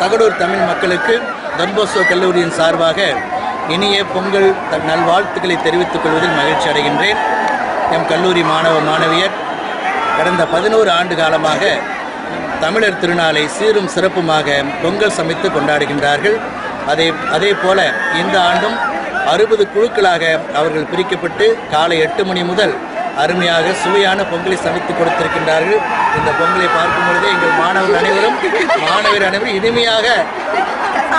தகடூர் தமிழ் மக்களுக்கு தர்போசோ கல்லூரியின் சார்பாக இனிய பொங்கல் நல்வாழ்த்துக்களை தெரிவித்துக் கொள்வதில் மகிழ்ச்சி அடைகின்றேன். எம் கல்லூரி மாணவ மாணவியர் கடந்த பதினோரு ஆண்டு காலமாக தமிழர் திருநாளை சீரும் சிறப்புமாக பொங்கல் சமைத்து கொண்டாடுகின்றார்கள். அதே அதே போல இந்த ஆண்டும் அறுபது குழுக்களாக அவர்கள் பிரிக்கப்பட்டு காலை எட்டு மணி முதல் அருமையாக சுவையான பொங்கலை சமைத்து கொடுத்திருக்கின்றார்கள். இந்த பொங்கலை பார்க்கும் பொழுதே எங்கள் மாணவர்கள் அனைவரும் மாணவர் அனைவரும் இனிமையாக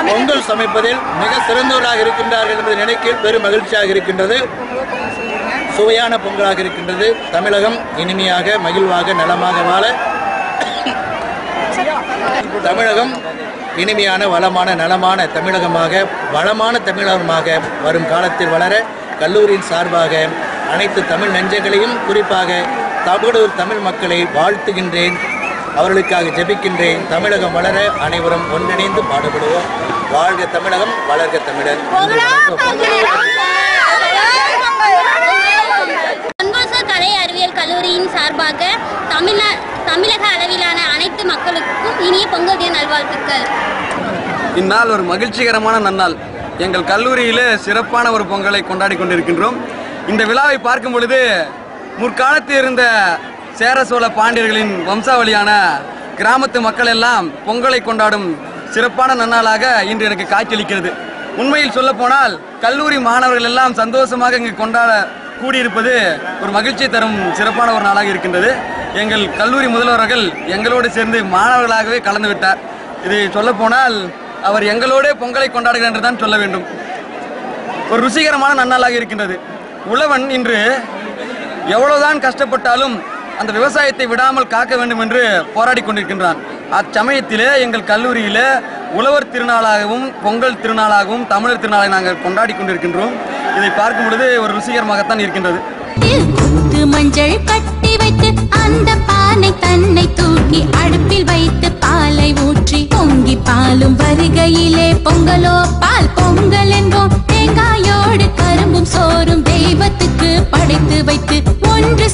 பொங்கல் சமைப்பதில் மிக சிறந்தவராக இருக்கின்றார்கள் என்பதை நினைக்க பெரும் மகிழ்ச்சியாக இருக்கின்றது. சுவையான பொங்கலாக இருக்கின்றது. தமிழகம் இனிமையாக மகிழ்வாக நலமாக வாழ. தமிழகம் இனிமையான வளமான நலமான தமிழகமாக வளமான தமிழகமாக வரும் காலத்தில் வளர கல்லூரியின் சார்பாக அனைத்து தமிழ் நெஞ்சங்களையும் குறிப்பாக தகடூர் தமிழ் மக்களை வாழ்த்துகின்றேன். அவர்களுக்காக ஜெபிக்கின்றேன். தமிழகம் வளர அனைவரும் ஒன்றிணைந்து பாடுபடுவோம். வாழ்க தமிழகம் வளர்க தமிழர். கலை அறிவியல் கல்லூரியின் சார்பாக தமிழ தமிழக அளவிலான அனைத்து மக்களுக்கும் இனிய பொங்கல் தின நல்வாழ்த்துக்கள். இந்நாள் ஒரு மகிழ்ச்சிகரமான நன்னாள். எங்கள் கல்லூரியிலே சிறப்பான ஒரு பொங்கலை கொண்டாடி கொண்டிருக்கின்றோம். இந்த விழாவை பார்க்கும் பொழுது முற்காலத்தில் இருந்த சேர சோழ பாண்டியர்களின் வம்சாவளியான கிராமத்து மக்கள் எல்லாம் பொங்கலை கொண்டாடும் சிறப்பான நன்னாளாக இன்று எனக்கு காட்சியளிக்கிறது. உண்மையில் சொல்ல போனால் கல்லூரி மாணவர்கள் எல்லாம் சந்தோஷமாக இங்கு கொண்டாட கூடியிருப்பது ஒரு மகிழ்ச்சி தரும் சிறப்பான ஒரு நாளாக இருக்கின்றது. எங்கள் கல்லூரி முதல்வர்கள் எங்களோடு சேர்ந்து மாணவர்களாகவே கலந்து விட்டார். இது சொல்ல போனால் அவர் எங்களோடே பொங்கலை கொண்டாடுகிறார் என்று தான் சொல்ல வேண்டும். ஒரு ருசிகரமான நன்னாளாக இருக்கின்றது. உழவன் இன்று எவ்வளவுதான் கஷ்டப்பட்டாலும் அந்த விவசாயத்தை விடாமல் காக்க வேண்டும் என்று போராடி கொண்டிருக்கின்றான். அச்சமயத்திலே எங்கள் கல்லூரியிலே உழவர் திருநாளாகவும் பொங்கல் திருநாளாகவும் தமிழர் திருநாளை நாங்கள் கொண்டாடி கொண்டிருக்கின்றோம். இதை பார்க்கும் பொழுது ஒரு ருசிகரமாகத்தான் இருக்கின்றது. மஞ்சள் கட்டி வைத்து அந்த பானை தன்னை தூக்கி அடுப்பில் வைத்து பாலை ஊற்றி பொங்கி பாலும் வருகையிலே பொங்கலோ பால் பொங்கல் என்போம். தேங்காயோடு கரும்பும் சோறும் தெய்வத்துக்கு படைத்து வைத்து ஒன்று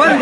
One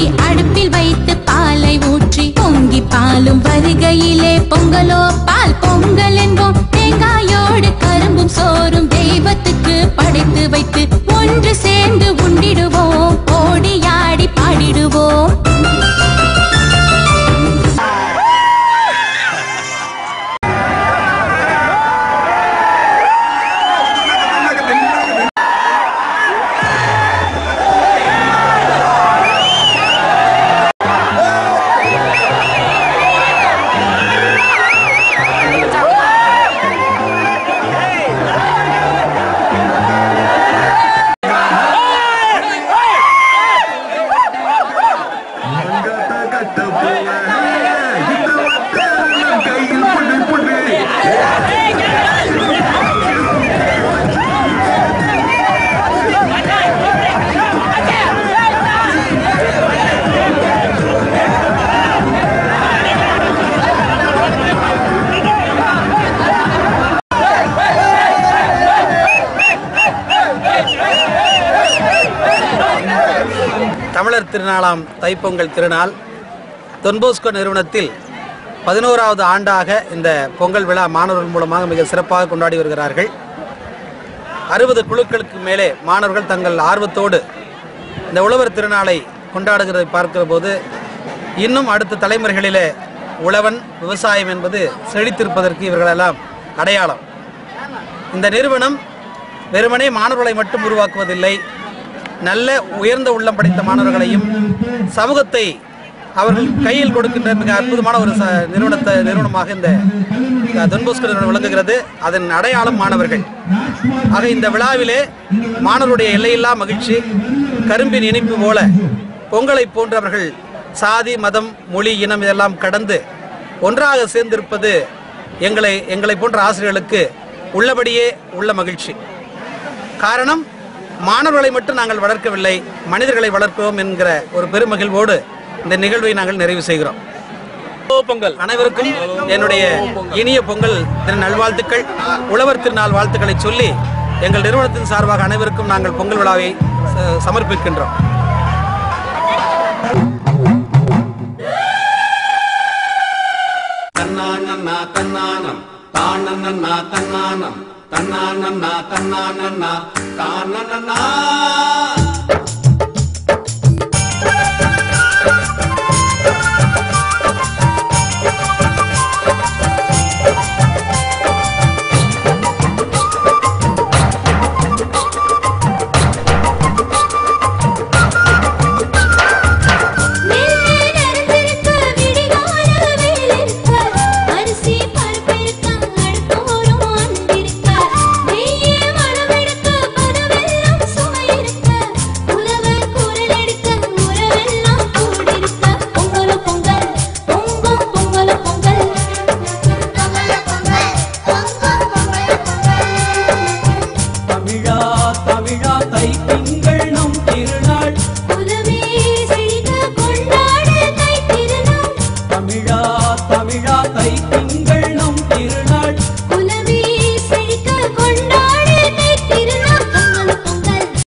வாங்கி அடுப்பில் வைத்து பாலை ஊற்றி பொங்கி பாலும் வருகையிலே பொங்கலோ பால் பொங்கல் என்போம். தேங்காயோடு கரும்பும் சோறும் தெய்வத்துக்கு படைத்து வைத்து ஒன்று தமிழர் திருநாளாம் தைப்பொங்கல் திருநாள். தொன்போஸ்கோ நிறுவனத்தில் பதினோராவது ஆண்டாக இந்த பொங்கல் விழா மாணவர்கள் மூலமாக மிக சிறப்பாக கொண்டாடி வருகிறார்கள். அறுபது குழுக்களுக்கு மேலே மாணவர்கள் தங்கள் ஆர்வத்தோடு இந்த உழவர் திருநாளை கொண்டாடுகிறதை பார்க்கிற போது இன்னும் அடுத்த தலைமுறைகளிலே உழவன் விவசாயம் என்பது செழித்திருப்பதற்கு இவர்களெல்லாம் அடையாளம். இந்த நிறுவனம் வெறுமனே மாணவர்களை மட்டும் உருவாக்குவதில்லை நல்ல உயர்ந்த உள்ளம் படைத்த மாணவர்களையும் சமூகத்தை அவர்கள் கையில் கொடுக்கின்ற மிக அற்புதமான ஒரு ச நிறுவனத்தை நிறுவனமாக இந்த தொன்போஸ்கோ நிறுவனம் விளங்குகிறது. அதன் அடையாளம் மாணவர்கள். ஆக இந்த விழாவிலே மாணவருடைய எல்லையில்லா மகிழ்ச்சி கரும்பின் இனிப்பு போல பொங்கலை போன்றவர்கள் சாதி மதம் மொழி இனம் இதெல்லாம் கடந்து ஒன்றாக சேர்ந்திருப்பது எங்களை எங்களை போன்ற ஆசிரியர்களுக்கு உள்ளபடியே உள்ள மகிழ்ச்சி. காரணம் மாணவர்களை மட்டும் நாங்கள் வளர்க்கவில்லை மனிதர்களை வளர்க்கிறோம் என்கிற ஒரு பெருமகிழ்வோடு இந்த நிகழ்வை நாங்கள் நிறைவு செய்கிறோம். பொங்கல். அனைவருக்கும் என்னுடைய இனிய பொங்கல் தின நல்வாழ்த்துக்கள். உழவர் திருநாள் வாழ்த்துக்களை சொல்லி எங்கள் நிறுவனத்தின் சார்பாக அனைவருக்கும் நாங்கள் பொங்கல் விழாவை ச- சமர்ப்பிக்கின்றோம். தன்னானன்னா தன்னானம் தானன்னா தன்னானம் தன்னானன்னா தன்னானன்னா தானன்னா